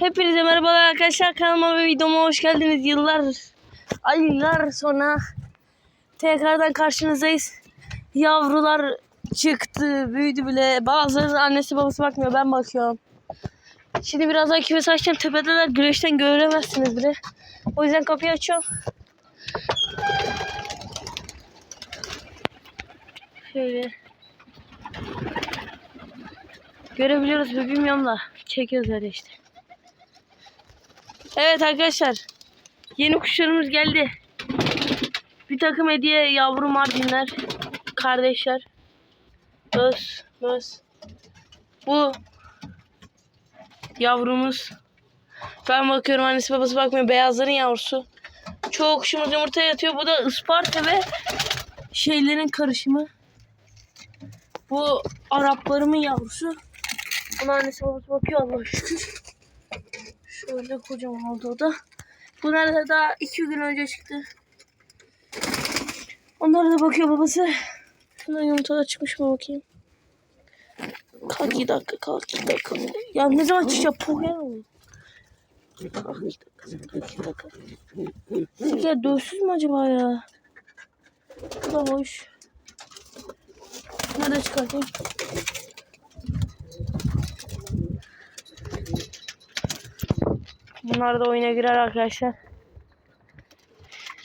Hepinize merhabalar arkadaşlar kanalıma ve videoma hoş geldiniz. Yıllar, aylar sonra tekrardan karşınızdayız. Yavrular çıktı, büyüdü bile. Bazıları annesi babası bakmıyor, ben bakıyorum. Şimdi birazdan kümes açacağım. Tepedeler güneşten göremezsiniz bile. O yüzden kapıyı açıyorum. Şöyle. Görebiliyoruz mu bilmiyorum. Çekiyoruz öyle işte. Evet arkadaşlar. Yeni kuşlarımız geldi. Bir takım hediye yavru mardinler. Kardeşler. Öz, öz. Bu yavrumuz. Ben bakıyorum annesi babası bakmıyor. Beyazların yavrusu. Çoğu kuşumuz yumurta yatıyor. Bu da Isparta ve şeylerin karışımı. Bu Araplarımın yavrusu. Buna annesi babası bakıyor Allah'a şükür. Şöyle kocaman oldu o da. Bunlar da daha iki gün önce çıktı. Onlara da bakıyor babası. Şuna yumurtada çıkmış mı bakayım. Kalk iki dakika kalk iki dakika. Ya ne zaman çıkacak Pokemon mu? Kalk dövsüz mü acaba ya? Bu da hoş. Nerede çıkartayım? Bunlar da oyuna girer arkadaşlar.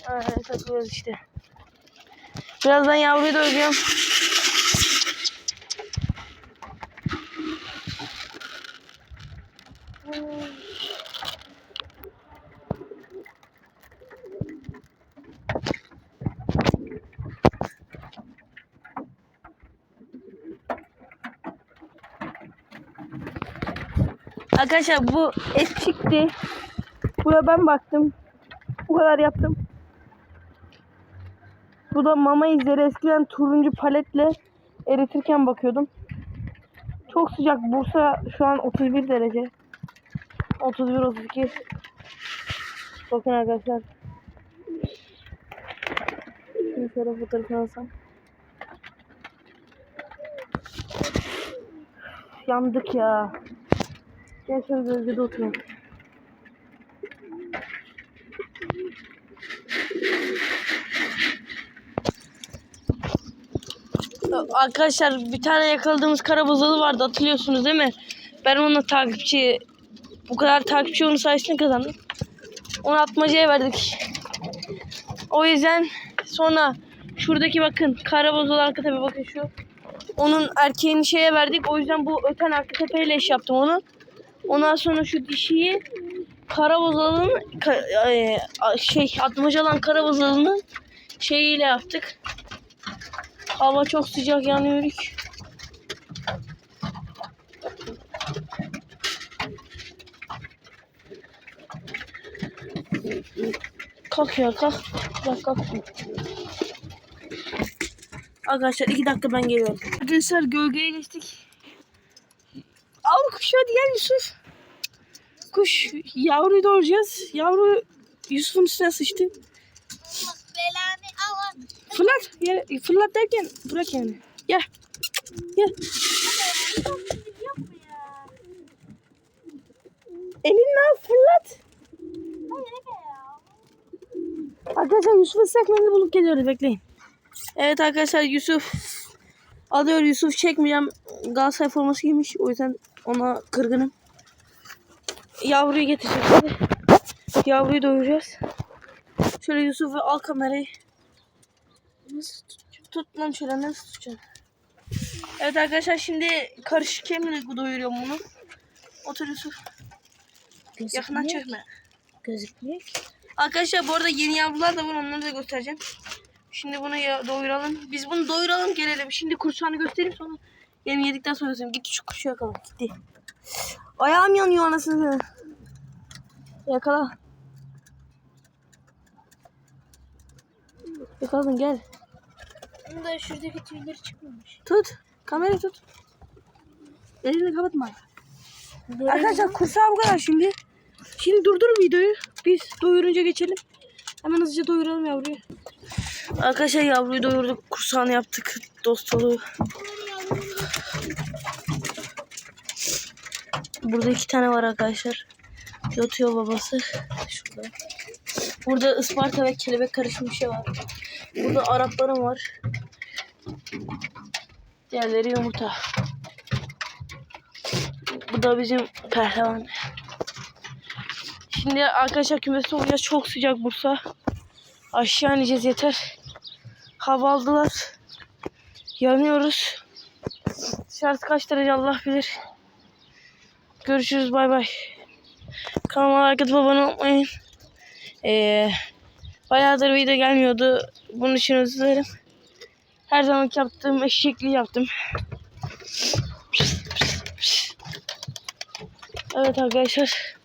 Öyle takılıyoruz işte. Birazdan yavruyu da Arkadaşlar bu çıktı. Buna ben baktım. Bu kadar yaptım. Bu da mama izleri eskiden turuncu paletle eritirken bakıyordum. Çok sıcak. Bursa şu an 31 derece. 31 32. Bakın arkadaşlar. Şimdi şöyle fotoğrafını alsam. Yandık ya. Gel şöyle gölgede oturalım. Arkadaşlar bir tane yakaladığımız karabozalı vardı hatırlıyorsunuz değil mi? Ben onunla takipçi bu kadar takipçi onun sayesinde kazandım. Onu atmacaya verdik. O yüzden sonra şuradaki bakın karabozalı arka tepe bakın şu. Onun erkeğini şeye verdik. O yüzden bu öten arka tepeyle eş yaptım onu. Ondan sonra şu dişiyi Karabozal'ın ka- e, şey atmacalan Karabozal'ın şeyiyle yaptık. Hava çok sıcak yanıyoruz. Kalk ya kalk. Kalk kalk. Arkadaşlar iki dakika ben geliyorum. Arkadaşlar gölgeye geçtik. Al kuş hadi gel Yusuf. Kuş yavruyu doğuracağız. Yavru Yusuf'un üstüne sıçtı. Fırlat. Yere, fırlat derken bırak yani. Gel. Gel. Elinle al fırlat. Arkadaşlar Yusuf ıslak mendil bulup geliyoruz bekleyin. Evet arkadaşlar Yusuf alıyor Yusuf çekmeyeceğim. Galatasaray forması giymiş o yüzden ona kırgınım. Yavruyu getireceğiz şimdi. Yavruyu doyuracağız. Şöyle Yusuf'u al kamerayı. Nasıl tut, tut lan şöyle nasıl tutacaksın? Evet arkadaşlar şimdi karışık yemle doyuruyorum bunu. Otur Yusuf. Yakından çekme. Gözükmüyor ki. Arkadaşlar bu arada yeni yavrular da var onları da göstereceğim. Şimdi bunu ya- doyuralım. Biz bunu doyuralım gelelim. Şimdi kursağını göstereyim sonra yemi yedikten sonra göstereyim. Gitti şu kuşu yakala. Gitti. Ayağım yanıyor anasını. Yakala. Yakaladın gel. Bunun da şuradaki tüyleri çıkmamış. Tut. Kamerayı tut. Elini kapatma. Arkadaşlar kursağı bu kadar şimdi. Şimdi durdur videoyu. Biz doyurunca geçelim. Hemen hızlıca doyuralım yavruyu. Arkadaşlar yavruyu doyurduk. Kursağını yaptık. Dost dolu. Burada iki tane var arkadaşlar. Yatıyor babası. Şurada. Burada Isparta ve kelebek karışmış bir şey var. Burada Araplarım var. Diğerleri yumurta. Bu da bizim pehlivan. Şimdi arkadaşlar kümesi oluyor. Çok sıcak Bursa. Aşağı ineceğiz yeter. Hava aldılar. Yanıyoruz. Dışarısı kaç derece Allah bilir. Görüşürüz bay bay. Kanalıma like atıp abone olmayın. Ee, bayağıdır video gelmiyordu. Bunun için özür dilerim. Her zaman yaptığım eşekliği yaptım. Evet arkadaşlar.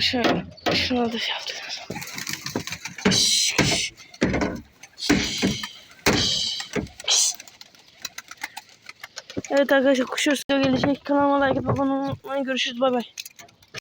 Şöyle, şunu da şey Evet arkadaşlar kuş uçuyor gelecek. Kanalıma like abone olmayı görüşürüz. Bay bay.